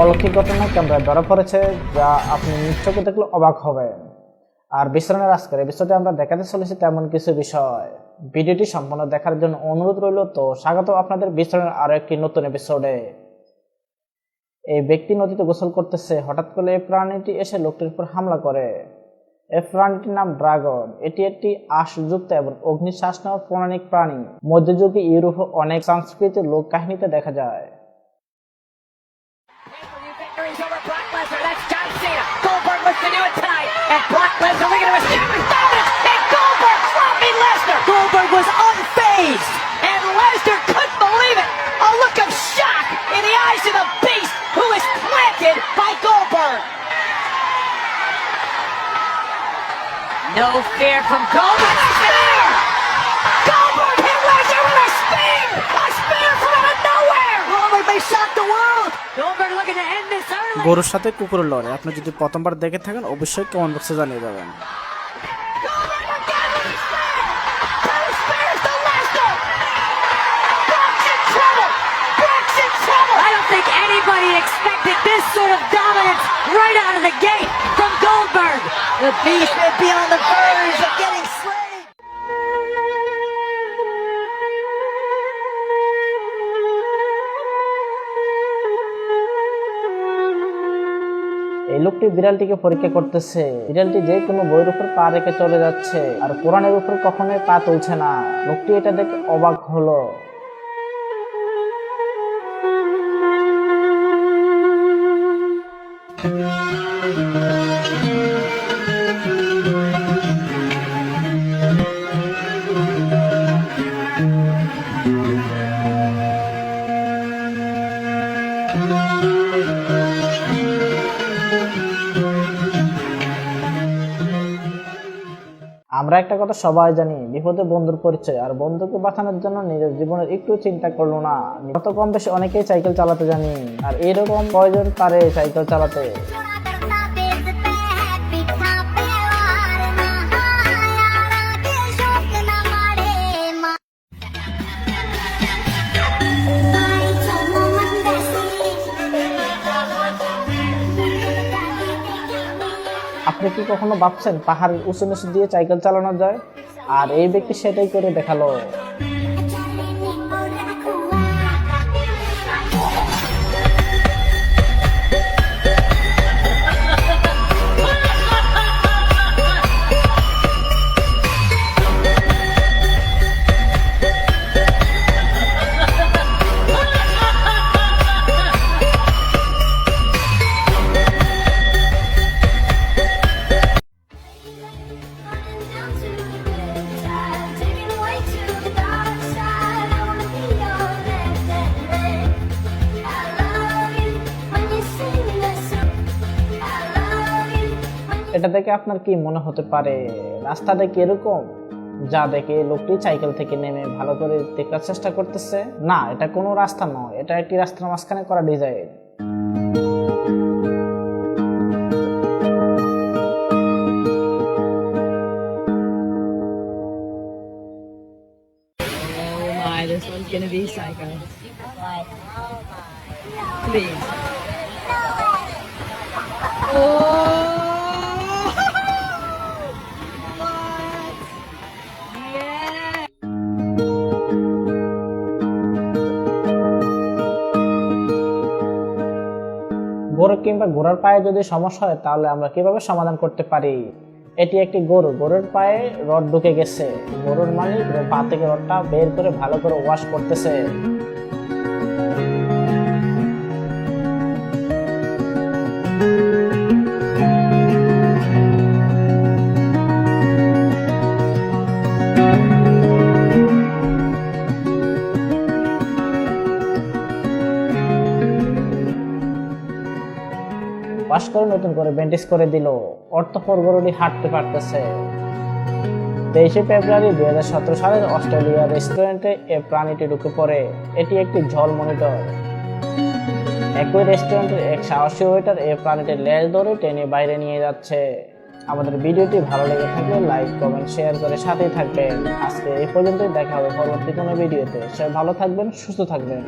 অলৌকিক ঘটনা ক্যামেরায় ধরা পড়েছে, যা আপনি নিশ্চয়ই দেখলে অবাক হবেন। আর বিশ্রামের আজকের এপিসোডে আমরা দেখাতে চলেছি তেমন কিছু বিষয়। ভিডিওটি সম্পূর্ণ দেখার জন্য অনুরোধ রইল, তো স্বাগত আপনাদের বিশ্রামের আরও একটি নতুন এপিসোডে এই ব্যক্তি নদীতে গোসল করতেছে, হঠাৎ করে এই প্রাণীটি এসে লোকটির উপর হামলা করে। এই প্রাণীটির নাম ড্রাগন। এটি একটি আশযুক্ত এবং অগ্নিশ্বাস নেওয়া পৌরাণিক প্রাণী। মধ্যযুগে ইউরোপে অনেক সাংস্কৃতিক লোক কাহিনীতে দেখা যায়। No fear from Goldberg. A spear! Goldberg hit Lesnar with a spear! A spear from out of nowhere! Goldberg may shock the world. Goldberg looking to end this early. গরুর সাথে কুকুরের লড়াই আপনি যদি প্রথমবার দেখে থাকেন অবশ্যই কমেন্ট বক্সে জানিয়ে দেবেন anybody expected this sort of dominance right out of the gate from Goldberg. The Beast may be on the verge of getting slain. এই লোকটি বিড়ালটিকে পরীক্ষা করতেছে বিড়ালটি যে কোনো বইয়ের উপর পা রেখে চলে যাচ্ছে আর কোরআনের উপর কখনোই পা তুলছে না লোকটি এটা দেখে অবাক হলো Müzik আমরা একটা কথা সবাই জানি, বিপদে বন্ধুর পরিচয়, আর বন্ধুকে বাঁচানোর জন্য নিজের জীবনের একটু চিন্তা করল না। কত কম বেশি অনেকেই সাইকেল চালাতে জানি, আর এরকম কয়জন পারে সাইকেল চালাতে? আপনি কি কখনো ভাবছেন পাহাড়ের উঁচু নিচু দিয়ে সাইকেল চালানো যায়? আর এই ব্যক্তি সেটাই করে দেখাল। এটা দেখে আপনার কি মনে হতে পারে? রাস্তাটা কি এরকম? যা দেখে লোকটি সাইকেল থেকে নেমে ভালো করে দেখার চেষ্টা করতেছে? না, এটা কোনো রাস্তা নয়। এটা একটি রাস্তার মাঝখানে করা ডিজাইন Oh কিংবা গোড়ার পায়ে যদি সমস্যা হয়, তাহলে আমরা কীভাবে সমাধান করতে পারি? এটি একটি গরু। গরুর পায়ে রড ঢুকে গেছে। গরুর মালিক পা থেকে রডটা বের করে ভালো করে ওয়াশ করতেছে। ওয়াশ করে নতুন করে ব্যান্ডেজ করে দিল। অর্থপর হাঁটতে পারতেছে। তেইশে ফেব্রুয়ারি দুই হাজার সতেরো সালে অস্ট্রেলিয়ার রেস্টুরেন্টে এ প্রাণীটি ঢুকে পড়ে। এটি একটি জল মনিটর। একই রেস্টুরেন্টের এক সাহসী ওয়েটার এই প্রাণীটির লেজ ধরে টেনে বাইরে নিয়ে যাচ্ছে। আমাদের ভিডিওটি ভালো লেগে থাকলে লাইক, কমেন্ট, শেয়ার করে সাথেই থাকবেন। আজকে এই পর্যন্তই, দেখা হবে পরবর্তী কোনো ভিডিওতে। সবাই ভালো থাকবেন, সুস্থ থাকবেন।